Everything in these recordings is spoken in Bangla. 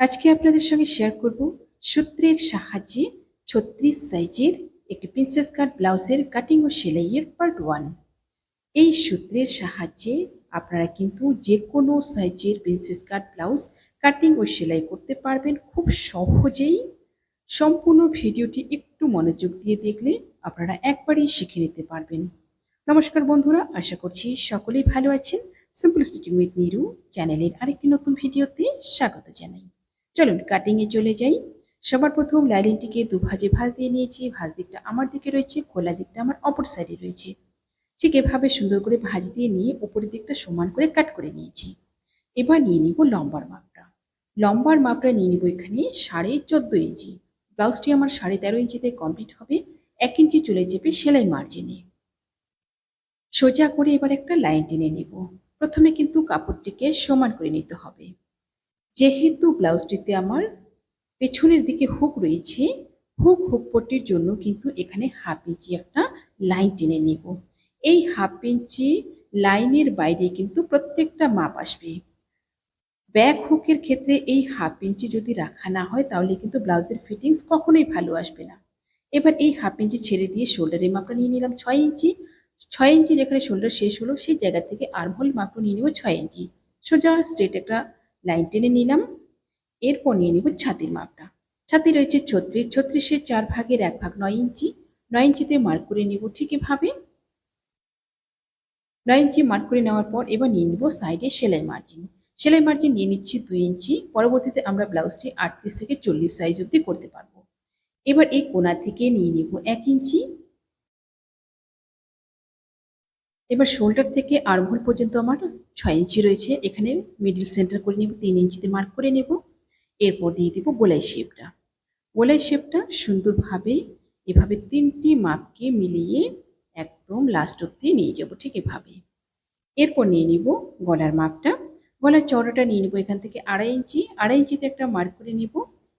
আজকে আপনাদের সঙ্গে শেয়ার করব সূত্রের সাহায্যে ছত্রিশ সাইজের একটি প্রিন্সেস কাট ব্লাউজের কাটিং ও সেলাইয়ের পার্ট ওয়ান এই সূত্রের সাহায্যে আপনারা কিন্তু যে কোনো সাইজের প্রিন্সেস কাট ব্লাউজ কাটিং ও সেলাই করতে পারবেন খুব সহজেই। সম্পূর্ণ ভিডিওটি একটু মনোযোগ দিয়ে দেখলে আপনারা একবারেই শিখে নিতে পারবেন। নমস্কার বন্ধুরা, আশা করছি সকলেই ভালো আছেন। সিম্পল স্টিচিং উইথ নিরু চ্যানেলের আরেকটি নতুন ভিডিওতে স্বাগত জানাই। চলুন কাটিংয়ে চলে যাই। সবার প্রথম লাইলিনটিকে দু ভাজে ভাজ দিয়ে নিয়েছি। ভাজ দিকটা আমার দিকে রয়েছে, খোলা দিকটা আমার অপর সাইডে রয়েছে। ঠিক এভাবে সুন্দর করে ভাজ দিয়ে নিয়ে উপরের দিকটা সমান করে কাট করে নিয়েছি। এবার নিয়ে নিব লম্বার মাপটা। লম্বার মাপটা নিয়ে নিব এখানে সাড়ে চোদ্দ ইঞ্চি। ব্লাউজটি আমার সাড়ে তেরো ইঞ্চিতে কমপ্লিট হবে। এক ইঞ্চি চলে যাবে সেলাই মার্জিনে সোজা করে এবার একটা লাইন টেনে নিব। প্রথমে কিন্তু কাপড়টিকে সমান করে নিতে হবে। যেহেতু ব্লাউজটিতে আমার পেছনের দিকে হুক রয়েছে, হুক হুক পট্টির জন্য কিন্তু এখানে হাফ ইঞ্চি একটা লাইন টেনে নেব। এই হাফ ইঞ্চি লাইনের বাইরে কিন্তু প্রত্যেকটা মাপ আসবে। ব্যাক হুকের ক্ষেত্রে এই হাফ ইঞ্চি যদি রাখা না হয়, তাহলে কিন্তু ব্লাউজের ফিটিংস কখনোই ভালো আসবে না। এবার এই হাফ ইঞ্চি ছেড়ে দিয়ে শোল্ডারের মাপটা নিয়ে নিলাম ছয় ইঞ্চি। ছয় ইঞ্চি যেখানে শোল্ডার শেষ হলো, সেই জায়গা থেকে আর্মহোল মাপটা নিয়ে নেব ছয় ইঞ্চি। সোজা, স্ট্রেট একটা লাইন টেনে নিলাম। এরপর নিয়ে নিব ছাতির মাপটা। ছাতি রয়েছে ছত্রিশ, ছত্রিশের চার ভাগের এক ভাগ নয় ইঞ্চি। নয় ইঞ্চিতে মার্ক করে নিব ঠিক এভাবে। নয় ইঞ্চি মার্ক করে নেওয়ার পর এবার নিয়ে নিব সাইডে সেলাই মার্জিন সেলাই মার্জিন নিয়ে নিচ্ছি দুই ইঞ্চি। পরবর্তীতে আমরা ব্লাউজটি আটত্রিশ থেকে চল্লিশ সাইজ অব্দি করতে পারব। এবার এই কোনা থেকে নিয়ে নিব এক ইঞ্চি। এবার শোল্ডার থেকে আর্মহোল পর্যন্ত আমার ছয় ইঞ্চি রয়েছে। এখানে মিডিল সেন্টার করে নেব, তিন ইঞ্চিতে মার্ক করে নেব। এরপর দিয়ে দিব গোলাই শেপটা গোলাই শেপটা সুন্দরভাবে এভাবে তিনটি মাপকে মিলিয়ে একদম লাস্ট অব্দি নিয়ে যাব, ঠিক এভাবে। এরপর নিয়ে নিব গলার মাপটা। গলার চড়াটা নিয়ে নিব এখান থেকে আড়াই ইঞ্চি। আড়াই ইঞ্চিতে একটা মার্ক করে নিব।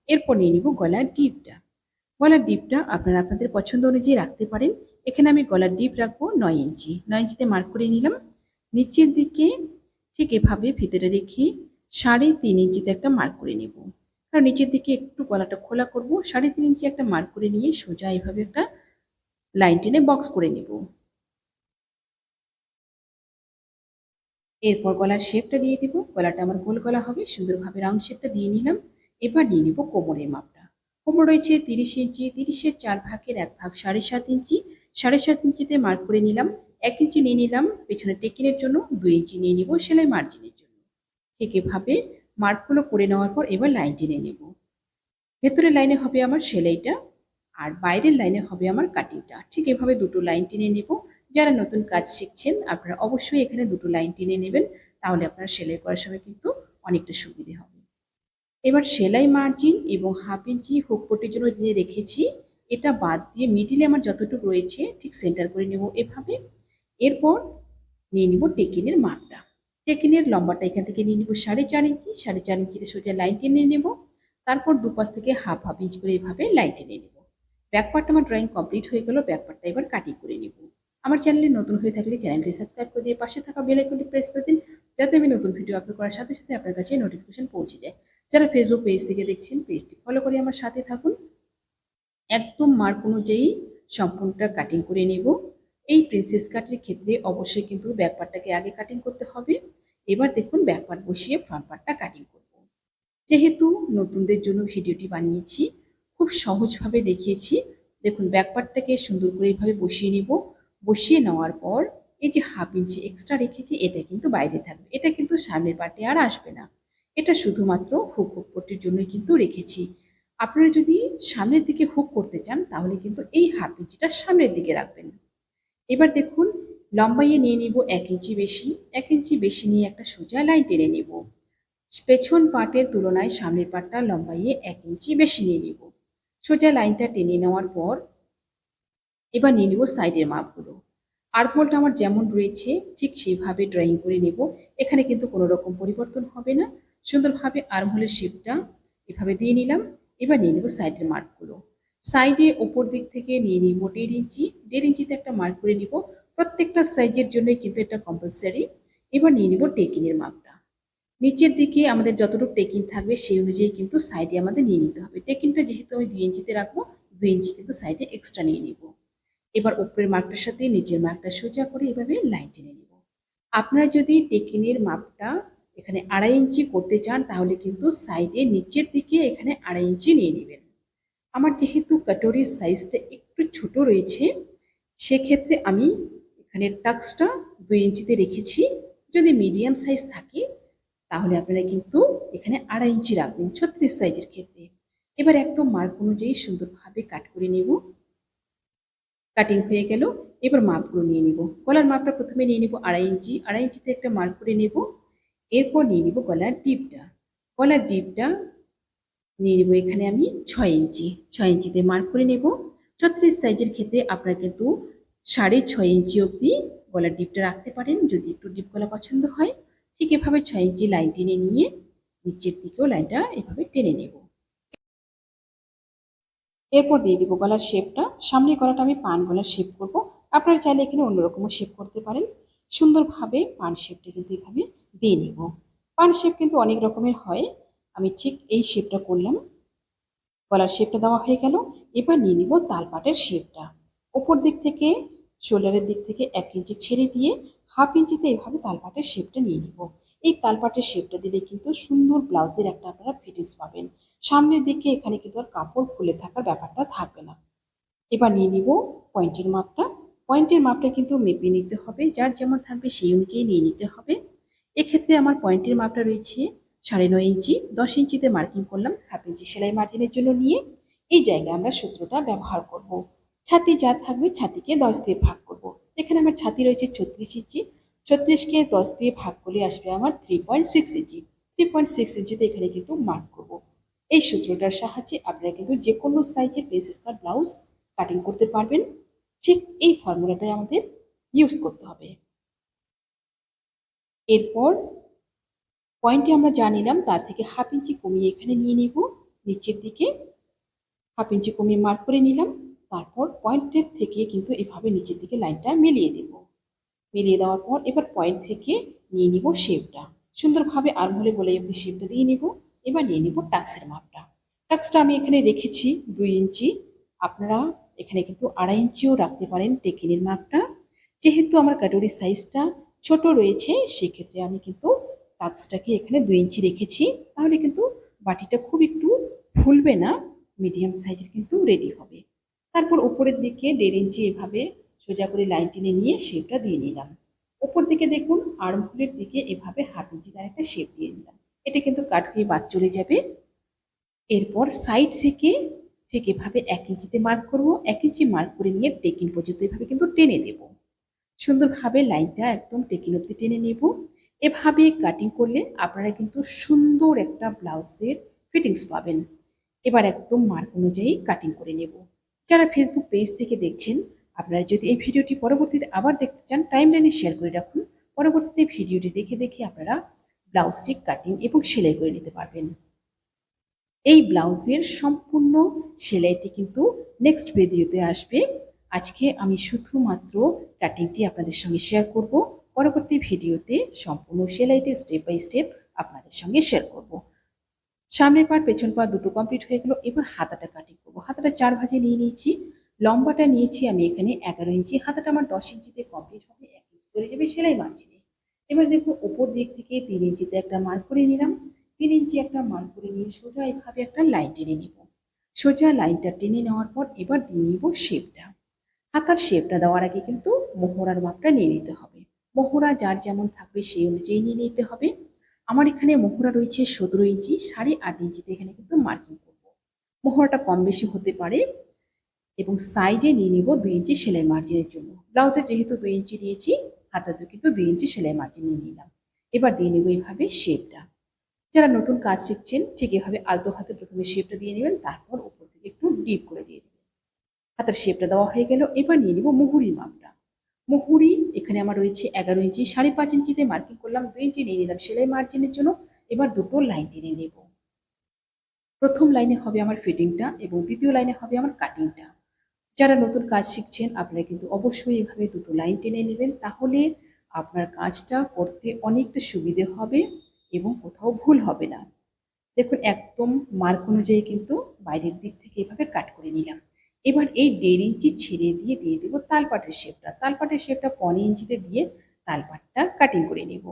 এরপর নিয়ে নিব গলার ডিপটা গলার ডিপটা আপনারা আপনাদের পছন্দ অনুযায়ী রাখতে পারেন। এখানে আমি গলার ডিপ রাখব নয় ইঞ্চি। নয় ইঞ্চিতে মার্ক করে নিলাম। নিচের দিকে ঠিক এভাবে ভিতরে রেখে সাড়ে তিন ইঞ্চিতে একটা মার্ক করে নেব। কারণ নিচের দিকে একটু গলাটা খোলা করব, সাড়ে তিন ইঞ্চি একটা মার্ক করে নিয়ে সোজা এভাবে একটা লাইন টেনে বক্স করে নেব। এরপর গলার শেপটা দিয়ে দিব, গলাটা আমার গোল গলা হবে, সুন্দরভাবে রাউন্ড শেপটা দিয়ে নিলাম। এবার নিয়ে নিব কোমরের মাপটা। কোমর রয়েছে তিরিশ ইঞ্চি, তিরিশের চার ভাগের এক ভাগ সাড়ে সাত ইঞ্চি সাড়ে সাত ইঞ্চিতে মার্ক করে নিলাম, এক ইঞ্চি নিয়ে নিলাম, পেছনে টেকিনের জন্য দুই ইঞ্চি নিয়ে নিব, সেলাই মার্জিনের জন্য। ঠিক এভাবে মার্কগুলো করে নেওয়ার পর এবার লাইন টেনে নেব। ভেতরের লাইনে হবে আমার সেলাইটা আর বাইরের লাইনে হবে আমার কাটিংটা। ঠিক এভাবে দুটো লাইন টেনে নেব। যারা নতুন কাজ শিখছেন, আপনারা অবশ্যই এখানে দুটো লাইন টেনে নেবেন, তাহলে আপনার সেলাই করার সময় কিন্তু অনেকটা সুবিধে হবে। এবার সেলাই মার্জিন এবং হাফ ইঞ্চি হুক পটির জন্য যে রেখেছি এটা বাদ দিয়ে মিডিলে আমার যতটুকু রয়েছে, ঠিক সেন্টার করে নেব এভাবে। এরপর নিয়ে নিব টেকিনের মাপটা। টেকিনের লম্বাটা এখান থেকে নিয়ে নিব সাড়ে চার ইঞ্চি, সাড়ে চার ইঞ্চিতে সোজা লাইন টেনে নেব। তারপর দুপাশ থেকে হাফ হাফ ইঞ্চ করে এভাবে লাইন টেনে নেব। ব্যাক পার্ট আমার ড্রয়িং কমপ্লিট হয়ে গেল ব্যাক পার্টটা এবার কাটিং করে নেব। আমার চ্যানেলে নতুন হয়ে থাকলে চ্যানেলটি সাবস্ক্রাইব করে দিয়ে পাশে থাকা বেল আইকনটি প্রেস করে দিন, যাতে আমি নতুন ভিডিও আপলোড করার সাথে সাথে আপনার কাছে নোটিফিকেশন পৌঁছে যায়। যারা ফেসবুক পেজ থেকে দেখছেন পেজটি ফলো করে আমার সাথে থাকুন। একদম মার্ক অনুযায়ী সম্পূর্ণটা কাটিং করে নেব। এই প্রিন্সেস কাটের ক্ষেত্রে অবশ্যই কিন্তু ব্যাক পার্টটাকে আগে কাটিং করতে হবে। এবার দেখুন ব্যাক পার্ট বসিয়ে ফ্রন্ট পার্টটা কাটিং করব। যেহেতু নতুনদের জন্য ভিডিওটি বানিয়েছি, খুব সহজভাবে দেখিয়েছি। দেখুন ব্যাক পার্টটাকে সুন্দর করে এইভাবে বসিয়ে নেব। বসিয়ে নেওয়ার পর এই যে হাফ ইঞ্চি এক্সট্রা রেখেছি, এটা কিন্তু বাইরে থাকবে। এটা কিন্তু সামনের পার্টে আর আসবে না। এটা শুধুমাত্র হুক হুক পট্টির জন্যই কিন্তু রেখেছি। আপনারা যদি সামনের দিকে হুক করতে চান, তাহলে কিন্তু এই হাফ ইঞ্চিটা সামনের দিকে রাখবেন। এবার দেখুন, লম্বাইয়ে নিয়ে নিব এক ইঞ্চি বেশি, এক ইঞ্চি বেশি নিয়ে একটা সোজা লাইন টেনে নেব। পেছন পাটের তুলনায় সামনের পাটটা লম্বাইয়ে এক ইঞ্চি বেশি নিয়ে নিব। সোজা লাইনটা টেনে নেওয়ার পর এবার নিয়ে নিব সাইডের মাপগুলো। আর্মহোলটা আমার যেমন রয়েছে, ঠিক সেইভাবে ড্রয়িং করে নেব। এখানে কিন্তু কোনো রকম পরিবর্তন হবে না। সুন্দরভাবে আর্মহোলের শেপটা এভাবে দিয়ে নিলাম। এবার নিয়ে নেব সাইডের মার্কগুলো। সাইডে ওপর দিক থেকে নিয়ে নিব দেড় ইঞ্চি। দেড় ইঞ্চিতে একটা মার্ক করে নিব। প্রত্যেকটা সাইজের জন্যই কিন্তু এটা কম্পালসারি এবার নিয়ে নিব টেকিনের মাপটা। নিচের দিকে আমাদের যতটুকু টেকিং থাকবে সেই অনুযায়ী কিন্তু সাইডে আমাদের নিয়ে নিতে হবে। টেকিংটা যেহেতু আমি দুই ইঞ্চিতে রাখব, দুই ইঞ্চি কিন্তু সাইডে এক্সট্রা নিয়ে নিব। এবার উপরের মার্কটার সাথে নিচের মার্কটা সোজা করে এভাবে লাইন টেনে নিব। আপনারা যদি টেকিনের মাপটা এখানে আড়াই ইঞ্চি করতে চান, তাহলে কিন্তু সাইডে নিচের দিকে এখানে আড়াই ইঞ্চি নিয়ে নেবেন। আমার যেহেতু কাটোরির সাইজটা একটু ছোট রয়েছে, সেক্ষেত্রে আমি এখানে টাক্সটা দুই ইঞ্চিতে রেখেছি। যদি মিডিয়াম সাইজ থাকে, তাহলে আপনারা কিন্তু এখানে আড়াই ইঞ্চি রাখবেন ছত্রিশ সাইজের ক্ষেত্রে। এবার একদম মার্ক অনুযায়ী সুন্দরভাবে কাট করে নেব। কাটিং হয়ে গেল, এবার মাপগুলো নিয়ে নিব। গলার মাপটা প্রথমে নিয়ে নিব আড়াই ইঞ্চি। আড়াই ইঞ্চিতে একটা মার্ক করে নেব। এরপর নিয়ে নিব গলার ডিপটা। গলার ডিপটা নিয়ে নেব এখানে আমি ছয় ইঞ্চি। ছয় ইঞ্চিতে মার্ক করে নেব। ছত্রিশ সাইজের ক্ষেত্রে আপনারা কিন্তু সাড়ে ছয় ইঞ্চি অবধি গলার ডিপটা রাখতে পারেন যদি একটু ডিপ গলা পছন্দ হয়। ঠিক এভাবে ছয় ইঞ্চি লাইন টেনে নিয়ে নিচের দিকেও লাইনটা এভাবে টেনে নেব। এরপর দিয়ে দিব গলার শেপটা সামনে গলাটা আমি পান গলার শেপ করব। আপনারা চাইলে এখানে অন্যরকমও শেপ করতে পারেন। সুন্দরভাবে পান শেপটা কিন্তু এভাবে দিয়ে নেব। পান শেপ কিন্তু অনেক রকমের হয়। আমি ঠিক এই শেপটা করলাম। গলার শেপটা দেওয়া হয়ে গেল। এবার নিয়ে নিব তালপাটের শেপটা। ওপর দিক থেকে, শোল্ডারের দিক থেকে এক ইঞ্চি ছেড়ে দিয়ে হাফ ইঞ্চিতে এভাবে তালপাটের শেপটা নিয়ে নিব। এই তালপাটের শেপটা দিলে কিন্তু সুন্দর ব্লাউজের একটা আপনারা ফিটিংস পাবেন। সামনের দিকে এখানে কিন্তু আর কাপড় খুলে থাকার ব্যাপারটা থাকবে না। এবার নিয়ে নিব পয়েন্টের মাপটা। পয়েন্টের মাপটা কিন্তু মেপে নিতে হবে। যার যেমন থাকবে সেই অনুযায়ী নিয়ে নিতে হবে। এক্ষেত্রে আমার পয়েন্টের মাপটা রয়েছে সাড়ে নয় ইঞ্চি, দশ ইঞ্চিতে মার্কিং করলাম, হাফ ইঞ্চি সেলাই মার্জিনের জন্য নিয়ে এই জায়গায় আমরা সূত্রটা ব্যবহার করব। ছাতি যা থাকবে ছাতিকে দশ দিয়ে ভাগ করব। এখানে আমার ছাতি রয়েছে ছত্রিশ ইঞ্চি, ছত্রিশকে দশ দিয়ে ভাগ করলে আসবে আমার three point six inch three point six ইঞ্চিতে এখানে কিন্তু মার্ক করব। এই সূত্রটার সাহায্যে আপনারা কিন্তু যে কোনো সাইজের বেস স্কার্ট ব্লাউজ কাটিং করতে পারবেন ঠিক এই ফর্মুলাটাই আমাদের ইউজ করতে হবে এরপর পয়েন্টে আমরা যা নিলাম তার থেকে হাফ ইঞ্চি কমিয়ে এখানে নিয়ে নিব। নিচের দিকে হাফ ইঞ্চি কমিয়ে মার্ক করে নিলাম। তারপর পয়েন্টের থেকে কিন্তু এভাবে নিচের দিকে লাইনটা মিলিয়ে দেব। মিলিয়ে দেওয়ার পর এবার পয়েন্ট থেকে নিয়ে নিব শেপটা সুন্দরভাবে আরমহলে বলে অব্দি শেপটা দিয়ে নিব। এবার নিয়ে নিব টাক্সের মাপটা টাক্সটা আমি এখানে রেখেছি দুই ইঞ্চি। আপনারা এখানে কিন্তু আড়াই ইঞ্চিও রাখতে পারেন টেকিনের মাপটা যেহেতু আমার কাটোরির সাইজটা ছোট রয়েছে, সেক্ষেত্রে আমি কিন্তু টাক্সটাকে এখানে দুই ইঞ্চি রেখেছি। তাহলে কিন্তু বাটিটা খুব একটু ফুলবে না, মিডিয়াম সাইজের কিন্তু রেডি হবে। তারপর উপরের দিকে দেড় ইঞ্চি এভাবে সোজা করে লাইন টেনে নিয়ে শেপটা দিয়ে নিলাম। উপর দিকে দেখুন, আর্মহোলের দিকে এভাবে হাফ ইঞ্চি তার একটা শেপ দিয়ে নিলাম। এটা কিন্তু কাট হয়ে বাদ চলে যাবে। এরপর সাইড থেকে ঠিক এভাবে এক ইঞ্চিতে মার্ক করব। এক ইঞ্চি মার্ক করে নিয়ে টেকিন পর্যন্ত এভাবে কিন্তু টেনে দেব। সুন্দরভাবে লাইনটা একদম টেকিন অব্দি টেনে নেব। এভাবে কাটিং করলে আপনারা কিন্তু সুন্দর একটা ব্লাউজের ফিটিংস পাবেন। এবার একদম মার্ক অনুযায়ী কাটিং করে নেব। যারা ফেসবুক পেজ থেকে দেখছেন, আপনারা যদি এই ভিডিওটি পরবর্তীতে আবার দেখতে চান টাইম লাইনে শেয়ার করে রাখুন। পরবর্তীতে ভিডিওটি দেখে দেখে আপনারা ব্লাউজটি কাটিং এবং সেলাই করে নিতে পারবেন। এই ব্লাউজের সম্পূর্ণ সেলাইটি কিন্তু নেক্সট ভিডিওতে আসবে। আজকে আমি শুধুমাত্র কাটিংটি আপনাদের সঙ্গে শেয়ার করব। পরবর্তী ভিডিওতে সম্পূর্ণ সেলাইটি স্টেপ বাই স্টেপ আপনাদের সঙ্গে শেয়ার করব। সামনের পার পেছন পার দুটো কমপ্লিট হয়ে গেল। এবার হাতাটা কাটিং করব। হাতাটা চার ভাজে নিয়ে নিয়েছি। লম্বাটা নিয়েছি আমি এখানে এগারো ইঞ্চি। হাতাটা আমার দশ ইঞ্চিতে কমপ্লিট হবে, এক ইঞ্চি করে যাবে সেলাই মার্জিনে এবার দেখুন উপর দিক থেকে তিন ইঞ্চিতে একটা মার্ক করে নিলাম। তিন ইঞ্চি একটা মার্ক করে নিয়ে সোজা এভাবে একটা লাইন টেনে নেব। সোজা লাইনটা টেনে নেওয়ার পর এবার দিয়ে নিব শেপটা হাতার শেপটা দেওয়ার আগে কিন্তু মোহরার মাপটা নিয়ে নিতে হবে। মোহরা যার যেমন থাকবে সেই অনুযায়ী নিয়ে নিতে হবে। আমার এখানে মোহরা রয়েছে সতেরো ইঞ্চি, সাড়ে আট ইঞ্চিতে এখানে কিন্তু মার্কিং করব। মোহরাটা কম বেশি হতে পারে এবং সাইডে নিয়ে নিব দুই ইঞ্চি সেলাই মার্জিনের জন্য। ব্লাউজে যেহেতু দুই ইঞ্চি দিয়েছি হাতাতে কিন্তু দুই ইঞ্চি সেলাই মার্জিন নিয়ে নিলাম। এবার দিয়ে নেব এইভাবে শেপটা যারা নতুন কাজ শিখছেন, ঠিক এভাবে আলতো হাতে প্রথমে শেপটা দিয়ে নেবেন, তারপর উপর থেকে একটু ডিপ করে হাতের শেপটা দেওয়া হয়ে গেল। এবার নিয়ে নিব মুহুরির মাপটা। মুহুরি, এখানে আমার রয়েছে এগারো ইঞ্চি, সাড়ে পাঁচ ইঞ্চিতে মার্কিং করলাম, দুই ইঞ্চি নিয়ে নিলাম সেলাই মার্জিনের জন্য। এবার দুটো লাইন টেনে নেব। প্রথম লাইনে হবে আমার ফিটিংটা এবং দ্বিতীয় লাইনে হবে আমার কাটিংটা যারা নতুন কাজ শিখছেন, আপনারা কিন্তু অবশ্যই এভাবে দুটো লাইন টেনে নেবেন। তাহলে আপনার কাজটা করতে অনেকটা সুবিধে হবে এবং কোথাও ভুল হবে না। দেখুন, একদম মার্ক অনুযায়ী কিন্তু বাইরের দিক থেকে এভাবে কাট করে নিলাম। এবার এই দেড় ইঞ্চি ছেড়ে দিয়ে দিয়ে দেবো তালপাটের শেপটা তালপাটের শেপটা পনে ইঞ্চিতে দিয়ে তালপাটটা কাটিং করে নেব।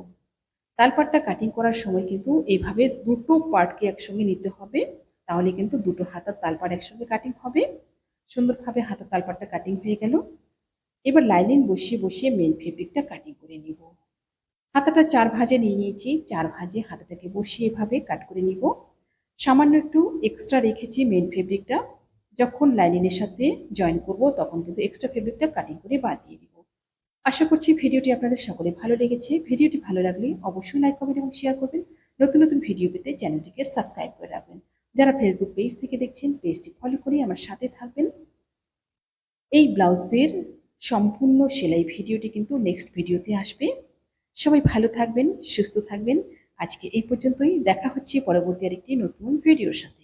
তালপাটটা কাটিং করার সময় কিন্তু এইভাবে দুটো পার্টকে একসঙ্গে নিতে হবে, তাহলে কিন্তু দুটো হাতার তালপাট একসঙ্গে কাটিং হবে। সুন্দরভাবে হাতার তালপাটটা কাটিং হয়ে গেল। এবার লাইলিন বসিয়ে বসিয়ে মেন ফেব্রিকটা কাটিং করে নিব। হাতাটা চার ভাজে নিয়ে নিয়েছি, চার ভাজে হাতাটাকে বসিয়ে এভাবে কাট করে নিব। সামান্য একটু এক্সট্রা রেখেছি মেন ফেব্রিকটা যখন লাইনিনের সাথে জয়েন করব, তখন কিন্তু এক্সট্রা ফেব্রিকটা কাটিং করে বাদ দিয়ে দিব। আশা করছি ভিডিওটি আপনাদের সকলে ভালো লেগেছে। ভিডিওটি ভালো লাগলে অবশ্যই লাইক কমেন্ট এবং শেয়ার করবেন। নতুন নতুন ভিডিও পেতে চ্যানেলটিকে সাবস্ক্রাইব করে রাখবেন। যারা ফেসবুক পেজ থেকে দেখছেন পেজটি ফলো করে আমার সাথে থাকবেন। এই ব্লাউজের সম্পূর্ণ সেলাই ভিডিওটি কিন্তু নেক্সট ভিডিওতে আসবে। সবাই ভালো থাকবেন, সুস্থ থাকবেন। আজকে এই পর্যন্তই। দেখা হচ্ছে পরবর্তী আরেকটি নতুন ভিডিওর সাথে।